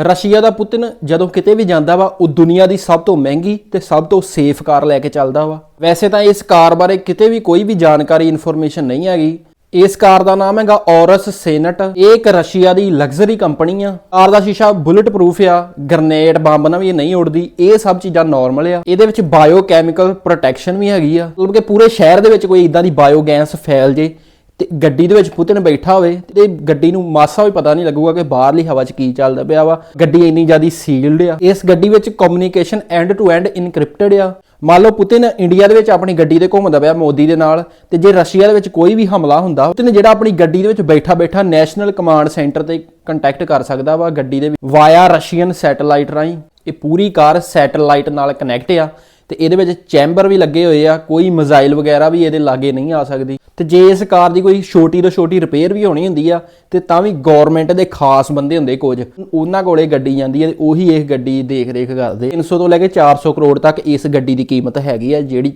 Russia ਦਾ Putin ਜਦੋਂ ਕਿਤੇ ਵੀ ਜਾਂਦਾ ਵਾ, ਉਹ ਦੁਨੀਆ ਦੀ ਸਭ ਤੋਂ ਮਹਿੰਗੀ ਤੇ ਸਭ ਤੋਂ ਸੇਫ ਕਾਰ ਲੈ ਕੇ ਚੱਲਦਾ ਵਾ। ਵੈਸੇ ਤਾਂ ਇਸ ਕਾਰ ਬਾਰੇ ਕਿਤੇ ਵੀ ਕੋਈ ਵੀ ਜਾਣਕਾਰੀ ਇਨਫੋਰਮੇਸ਼ਨ ਨਹੀਂ ਹੈਗੀ। ਇਸ ਕਾਰ ਦਾ ਨਾਮ ਹੈਗਾ ਔਰਸ ਸੇਨਟ ਇਹ ਇੱਕ ਰਸ਼ੀਆ ਦੀ ਲਗਜ਼ਰੀ ਕੰਪਨੀ ਆ। ਕਾਰ ਦਾ ਸ਼ੀਸ਼ਾ ਬੁਲਟ ਪ੍ਰੂਫ ਆ ਗ੍ਰਨੇਡ ਬੰਬ ਨਾਲ ਵੀ ਇਹ ਨਹੀਂ ਉੜਦੀ ਇਹ ਸਭ ਚੀਜ਼ਾਂ ਨਾਰਮਲ ਆ। ਇਹਦੇ ਵਿੱਚ ਬਾਇਓ ਕੈਮੀਕਲ ਪ੍ਰੋਟੈਕਸ਼ਨ ਵੀ ਹੈਗੀ ਆ। ਮਤਲਬ ਕਿ ਪੂਰੇ ਸ਼ਹਿਰ ਦੇ ਵਿੱਚ ਕੋਈ ਇਦਾਂ ਦੀ ਬਾਇਓ ਗੈਸ ਫੈਲ ਜੇ। ਤੇ ਗੱਡੀ ਦੇ ਵਿੱਚ ਪੁਤਿਨ ਬੈਠਾ ਹੋਵੇ ਤੇ ਗੱਡੀ ਨੂੰ ਮਾਸਾ ਵੀ ਪਤਾ ਨਹੀਂ ਲੱਗੂਗਾ ਕਿ ਬਾਹਰਲੀ ਹਵਾ 'ਚ ਕੀ ਚੱਲਦਾ ਪਿਆ ਵਾ। ਗੱਡੀ ਇੰਨੀ ਜ਼ਿਆਦੀ ਸੀਲਡ ਆ। ਇਸ ਗੱਡੀ ਵਿੱਚ communication end to end encrypted ਆ। ਮੰਨ ਲਓ ਪੁਤਿਨ ਇੰਡੀਆ ਦੇ ਵਿੱਚ ਆਪਣੀ ਗੱਡੀ ਤੇ ਘੁੰਮਦਾ ਪਿਆ ਮੋਦੀ ਦੇ ਨਾਲ ਤੇ ਜੇ ਰਸ਼ੀਆ ਦੇ ਵਿੱਚ ਕੋਈ ਵੀ ਹਮਲਾ ਹੁੰਦਾ, ਪੁਤਿਨ ਜਿਹੜਾ ਆਪਣੀ ਗੱਡੀ ਦੇ ਵਿੱਚ ਬੈਠਾ ਬੈਠਾ ਨੈਸ਼ਨਲ ਕਮਾਂਡ ਸੈਂਟਰ ਤੇ ਕੰਟੈਕਟ ਕਰ ਸਕਦਾ ਵਾ ਗੱਡੀ ਦੇ ਵਾਇਆ ਰਸ਼ੀਅਨ ਸੈਟੇਲਾਈਟ ਰਾਹੀਂ। ਇਹ ਪੂਰੀ ਕਾਰ ਸੈਟੇਲਾਈਟ ਨਾਲ ਕਨੈਕਟ ਆ। ਤੇ ਇਹਦੇ ਵਿੱਚ ਚੈਂਬਰ ਵੀ ਲੱਗੇ ਹੋਏ ਆ, ਕੋਈ ਮਿਜ਼ਾਈਲ ਵਗੈਰਾ ਵੀ ਇਹਦੇ ਲਾਗੇ ਨਹੀਂ ਆ ਸਕਦੀ। ਤੇ ਜੇ ਇਸ ਕਾਰ ਦੀ ਕੋਈ ਛੋਟੀ ਤੋਂ ਛੋਟੀ ਰਿਪੇਅਰ ਵੀ ਹੋਣੀ ਹੁੰਦੀ ਆ, ਤੇ ਤਾਂ ਵੀ ਗਵਰਨਮੈਂਟ ਦੇ ਖਾਸ ਬੰਦੇ ਹੁੰਦੇ ਕੁਝ। ਉਹਨਾਂ ਕੋਲੇ ਗੱਡੀ ਜਾਂਦੀ ਹੈ ਤੇ ਉਹੀ ਇਹ ਗੱਡੀ ਦੇਖ ਰੇਖ ਕਰਦੇ। 300 ਤੋਂ ਲੈ ਕੇ 400 ਕਰੋੜ ਤੱਕ ਇਸ ਗੱਡੀ ਦੀ ਕੀਮਤ ਹੈਗੀ ਆ, ਜਿਹੜੀ